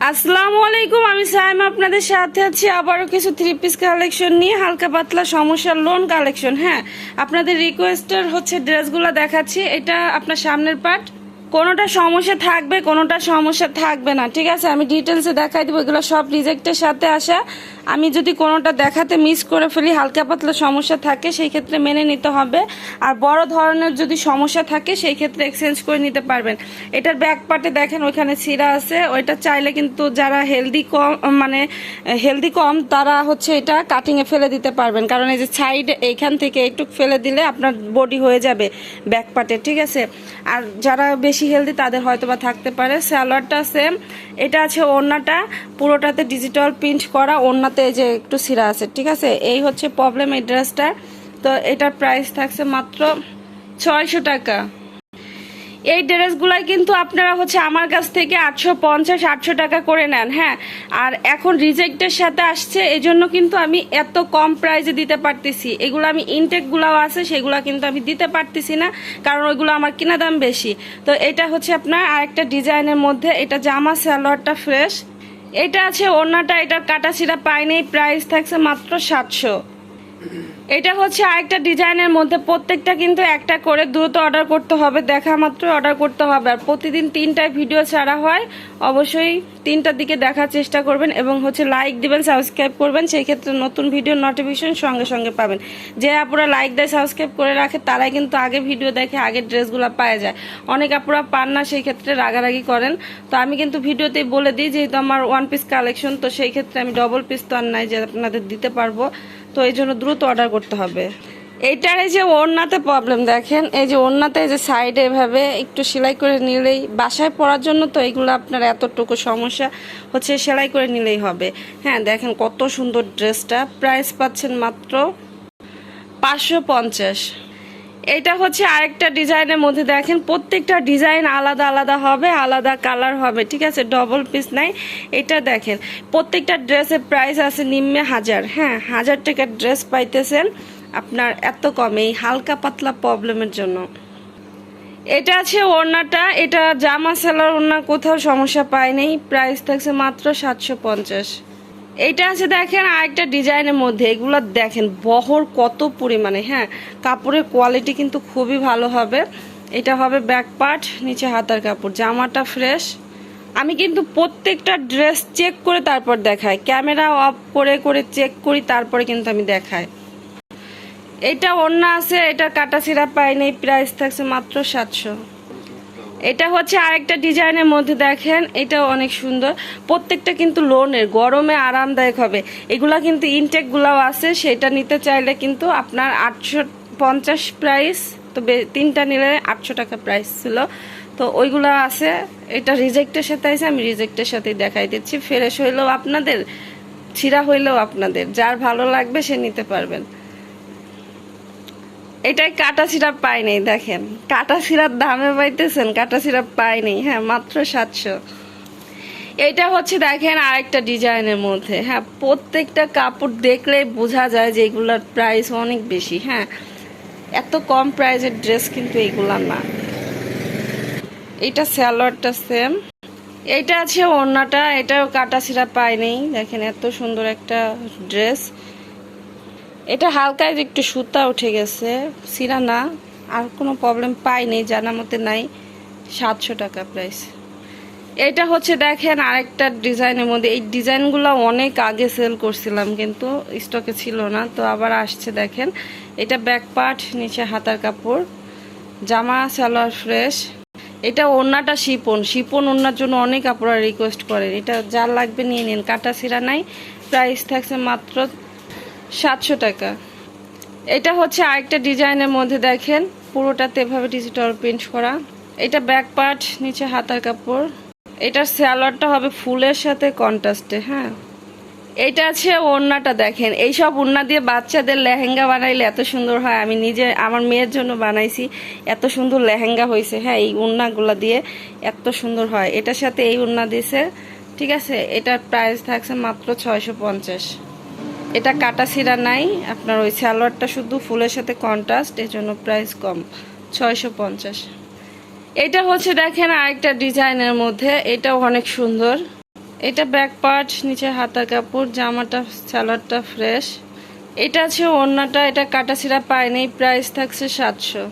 আসসালামু আলাইকুম, আমি সাইম, আপনাদের সাথে আছি। আবারও কিছু থ্রি পিস কালেকশন নিয়ে হালকা পাতলা সমস্যার লোন কালেকশন হ্যাঁ? আপনাদের রিকোয়েস্টের হচ্ছে ড্রেসগুলো দেখাচ্ছি। এটা আপনার সামনের পার্ট কোনোটা সমস্যা থাকবে, কোনোটা সমস্যা থাকবে না, ঠিক আছে? আমি ডিটেলসে দেখাই দেবো, এগুলো সব রিজেক্টের সাথে আসা। আমি যদি কোনোটা দেখাতে মিস করে ফেলি, হালকা পাতলা সমস্যা থাকে, সেই ক্ষেত্রে মেনে নিতে হবে। আর বড় ধরনের যদি সমস্যা থাকে, সেই ক্ষেত্রে এক্সচেঞ্জ করে নিতে পারবেন। এটার ব্যাক পার্টে দেখেন, ওইখানে ছিঁড়া আছে। ওইটা চাইলে কিন্তু যারা হেলদি কম মানে হেলদি কম, তারা হচ্ছে এটা কাটিংয়ে ফেলে দিতে পারবেন। কারণ এই যে সাইড এইখান থেকে একটু ফেলে দিলে আপনার বডি হয়ে যাবে ব্যাক পার্টে ঠিক আছে? আর যারা বেশি হেলদি তাদের হয়তো বা থাকতে পারে। স্যালোয়ারটা সেম এটা আছে ওড়নাটা। পুরোটাতে ডিজিটাল প্রিন্ট করা। ওড়নাতে যে একটু সিরা আছে, ঠিক আছে? এই হচ্ছে প্রবলেম এই ড্রেসটার তো এটার প্রাইস থাকছে মাত্র ছয়শো টাকা। এই ড্রেসগুলাই কিন্তু আপনারা হচ্ছে আমার কাছ থেকে আটশো পঞ্চাশ, আটশো টাকা করে নেন হ্যাঁ। আর এখন রিজেক্টের সাথে আসছে এই জন্য কিন্তু আমি এত কম প্রাইসে দিতে পারতেছি। এগুলো আমি ইনটেকগুলাও আছে, সেগুলো কিন্তু আমি দিতে পারতেছি না, কারণ ওইগুলো আমার কিনা দাম বেশি। তো এটা হচ্ছে আপনার আরেকটা ডিজাইনের মধ্যে, এটা জামা স্যালোয়ারটা ফ্রেশ। এটা আছে ওড়নাটা, এটার কাটা ছিঁড়া পাইনি প্রাইস থাকছে মাত্র সাতশো। এটা হচ্ছে আরেকটা ডিজাইনের মধ্যে প্রত্যেকটা কিন্তু একটা করে দ্রুত অর্ডার করতে হবে, দেখা মাত্র অর্ডার করতে হবে। আর প্রতিদিন তিনটায় ভিডিও ছাড়া হয়, অবশ্যই তিনটার দিকে দেখার চেষ্টা করবেন এবং হচ্ছে লাইক দিবেন সাবস্ক্রাইব করবেন, সেই ক্ষেত্রে নতুন ভিডিও নোটিফিকেশন সঙ্গে সঙ্গে পাবেন। যে আপুরা লাইক দেয় সাবস্ক্রাইব করে রাখে, তারাই কিন্তু আগে ভিডিও দেখে আগের ড্রেসগুলো পাওয়া যায়। অনেক আপুরা পান না, সেই ক্ষেত্রে রাগারাগি করেন। তো আমি কিন্তু ভিডিওতেই বলে দিই, যেহেতু আমার ওয়ান পিস কালেকশন তো সেই ক্ষেত্রে আমি ডবল পিস তো আর নাই যে আপনাদের দিতে পারব। তো এই জন্য দ্রুত অর্ডার করতে হবে। এইটার এই যে ওড়নাতে প্রবলেম দেখেন, এই যে ওড়নাতে, এই যে সাইডে এভাবে একটু সেলাই করে নিলেই, বাসায় পড়ার জন্য তো এইগুলো আপনার এতটুকু সমস্যা, হচ্ছে সেলাই করে নিলেই হবে। হ্যাঁ দেখেন কত সুন্দর ড্রেসটা প্রাইস পাচ্ছেন মাত্র পাঁচশো পঞ্চাশ। এটা হচ্ছে আরেকটা ডিজাইনের মধ্যে দেখেন, প্রত্যেকটা ডিজাইন আলাদা আলাদা হবে, আলাদা কালার হবে, ঠিক আছে? ডবল পিস নাই। এটা দেখেন, প্রত্যেকটা ড্রেসের প্রাইস আছে নিম্নে হাজার। হ্যাঁ হাজার টাকার ড্রেস পাইতেছেন আপনার এত কম, এই হালকা পাতলা প্রবলেমের জন্য। এটা আছে ওড়নাটা, এটা জামা সেলার ওড়না, কোথাও সমস্যা পায়নি প্রাইস থাকছে মাত্র সাতশো পঞ্চাশ। এইটা আছে দেখেন আরেকটা ডিজাইনের মধ্যে, এগুলো দেখেন বহর কত পরিমাণে হ্যাঁ? কাপড়ের কোয়ালিটি কিন্তু খুবই ভালো হবে। এটা হবে ব্যাক পার্ট নিচে হাতার কাপড়, জামাটা ফ্রেশ আমি কিন্তু প্রত্যেকটা ড্রেস চেক করে তারপর দেখাই। ক্যামেরা অফ করে করে চেক করি, তারপরে কিন্তু আমি দেখাই। এটা অন্য আছে, এটা কাটা ছিঁড়া পাইনি প্রাইস থাকছে মাত্র সাতশো। এটা হচ্ছে আরেকটা ডিজাইনের মধ্যে দেখেন এটা অনেক সুন্দর। প্রত্যেকটা কিন্তু লোনের, গরমে আরামদায়ক হবে। এগুলা কিন্তু ইনটেকগুলাও আছে, সেটা নিতে চাইলে কিন্তু আপনার আটশো পঞ্চাশ প্রাইস তো তিনটা নিলে আটশো টাকা প্রাইস ছিল। তো ওইগুলো আছে, এটা রিজেক্টের সাথে আছে, আমি রিজেক্টের সাথেই দেখাই দিচ্ছি। ফ্রেশ হইলেও আপনাদের, ছিঁড়া হইলেও আপনাদের, যার ভালো লাগবে সে নিতে পারবেন। এটাই কাটা সিরাপ পাই পাইনি, দেখেন। কাটা সিরাপ দামে পাইতেছেন, কাটা সিরাপ পাই পাইনি। হ্যাঁ মাত্র সাতশো। এটা হচ্ছে, দেখেন, আরেকটা ডিজাইনের মধ্যে। হ্যাঁ প্রত্যেকটা কাপড় দেখলেই বোঝা যায় যে এগুলোর প্রাইস অনেক বেশি। হ্যাঁ এত কম প্রাইসের ড্রেস কিন্তু এগুলা না। এটা স্যালোয়ারটা সেম এইটা আছে ওড়নাটা, এটাও কাটা সিরাপ পাইনি। দেখেন, এত সুন্দর একটা ড্রেস এটা হালকায় একটু সুতা উঠে গেছে, সিরা না, আর কোনো প্রবলেম পাইনি জানা মতে নাই, সাতশো টাকা প্রাইস এটা হচ্ছে দেখেন আরেকটা ডিজাইনের মধ্যে, এই ডিজাইনগুলো অনেক আগে সেল করছিলাম, কিন্তু স্টকে ছিল না, তো আবার আসছে দেখেন। এটা ব্যাক পার্ট নিচে হাতার কাপড়, জামা, সালোয়ার ফ্রেশ এটা ওড়নাটা শিপন শিপন ওড়নার জন্য অনেক আপনারা রিকোয়েস্ট করেন, এটা যা লাগবে নিয়ে নিন, কাটা সিরা নাই প্রাইস থাকছে মাত্র সাতশো টাকা। এটা হচ্ছে আরেকটা ডিজাইনের মধ্যে দেখেন, পুরোটাতে এভাবে ডিজিটাল প্রিন্ট করা। এটা ব্যাক পার্ট নিচে হাতার কাপড়। এটার স্যালোয়ারটা হবে ফুলের সাথে কন্ট্রাস্টে হ্যাঁ। এটা আছে ওড়নাটা দেখেন। এইসব ওড়না দিয়ে বাচ্চাদের লেহেঙ্গা বানাইলে এত সুন্দর হয়। আমি নিজে, আমার মেয়ের জন্য বানাইছি, এত সুন্দর লেহেঙ্গা হয়েছে হ্যাঁ এই ওড়নাগুলো দিয়ে এত সুন্দর হয়। এটার সাথে এই ওড়না দিয়েছে ঠিক আছে? এটার প্রাইস থাকছে মাত্র ছয়শো পঞ্চাশ। এটা কাটা সিরা নাই, আপনার ওই সালোয়ারটা শুধু ফুলের সাথে কন্ট্রাস্ট এই জন্য প্রাইস কম, ছয়শো পঞ্চাশ। এটা হচ্ছে দেখেন আরেকটা ডিজাইনের মধ্যে, এটাও অনেক সুন্দর। এটা ব্যাক পার্ট নিচে হাতার কাপড়, জামাটা, সালোয়ারটা ফ্রেশ এটা আছে অন্যটা এটা কাটা ছিঁড়া পায়নি প্রাইস থাকছে সাতশো।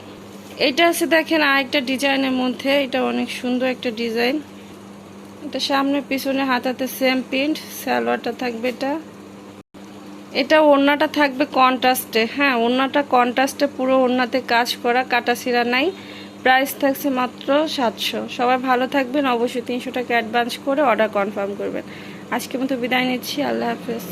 এটা আছে দেখেন আরেকটা ডিজাইনের মধ্যে, এটা অনেক সুন্দর একটা ডিজাইন। এটা সামনে পিছনে হাতাতে সেম প্রিন্ট সালোয়ারটা থাকবে এটা। এটা ওড়নাটা থাকবে কন্ট্রাস্টে হ্যাঁ ওড়নাটা কন্ট্রাস্টে পুরো ওড়নাতে কাজ করা কাটা সিরা নাই। প্রাইস থাকছে মাত্র সাতশো। সবাই ভালো থাকবেন, অবশ্যই তিনশো টাকা অ্যাডভান্স করে অর্ডার কনফার্ম করবেন। আজকে মতো বিদায় নিচ্ছি, আল্লাহ হাফেজ।